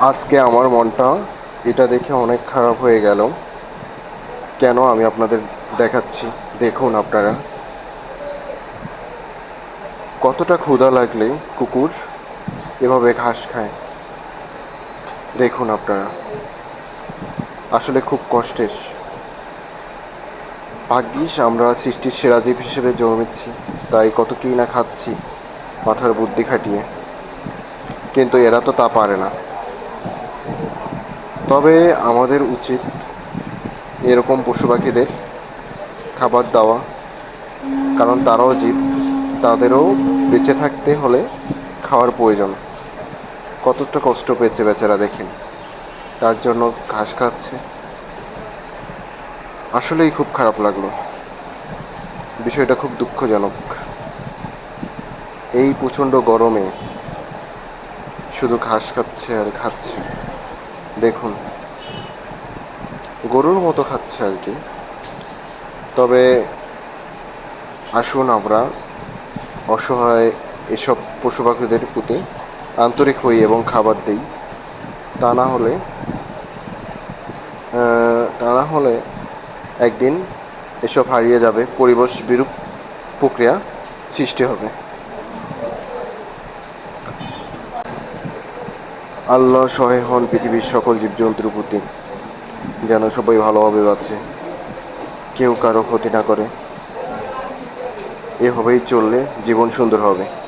আজকে আমার মনটা এটা দেখে অনেক খারাপ হয়ে গেল। কেন আমি আপনাদের দেখাচ্ছি? দেখুন আপনারা। কতটা ক্ষুধা লাগলে কুকুর এভাবে ঘাস খায়। দেখুন আপনারা। আসলে খুব কষ্টের। ভাগ্যিস আমরা সৃষ্টির সেরা জীব হিসেবে জন্মেছি, তাই কত কী না খাচ্ছি, মাথার বুদ্ধি খাটিয়ে। কিন্তু এরা তো তা পারে না। তবে আমাদের উচিত এরকম পশু পাখিদের খাবার দেওয়া, কারণ তারাও জীব। তাদেরও বেঁচে থাকতে হলে খাওয়ার প্রয়োজন। কতটা কষ্ট পেয়েছে বেচারা দেখেন। তার জন্য ঘাস খাচ্ছে। আসলেই খুব খারাপ লাগল। বিষয়টা খুব দুঃখজনক। এই প্রচণ্ড গরমে শুধু ঘাস খাচ্ছে আর খাচ্ছে। দেখুন, গরুর মতো খাচ্ছে আর কি। তবে আসুন আমরা অসহায় এসব পশু পাখিদের প্রতি আন্তরিক হই এবং খাবার দিই। তা না হলে তা না হলে একদিন এসব হারিয়ে যাবে, পরিবেশ বিরূপ প্রক্রিয়া সৃষ্টি হবে। আল্লাহ সহায় হন পৃথিবীর সকল জীবজন্তুর প্রতি। যেন সবাই ভালোভাবে বাঁচে কেউ কারও ক্ষতি না করে। এভাবেই চললে জীবন সুন্দর হবে।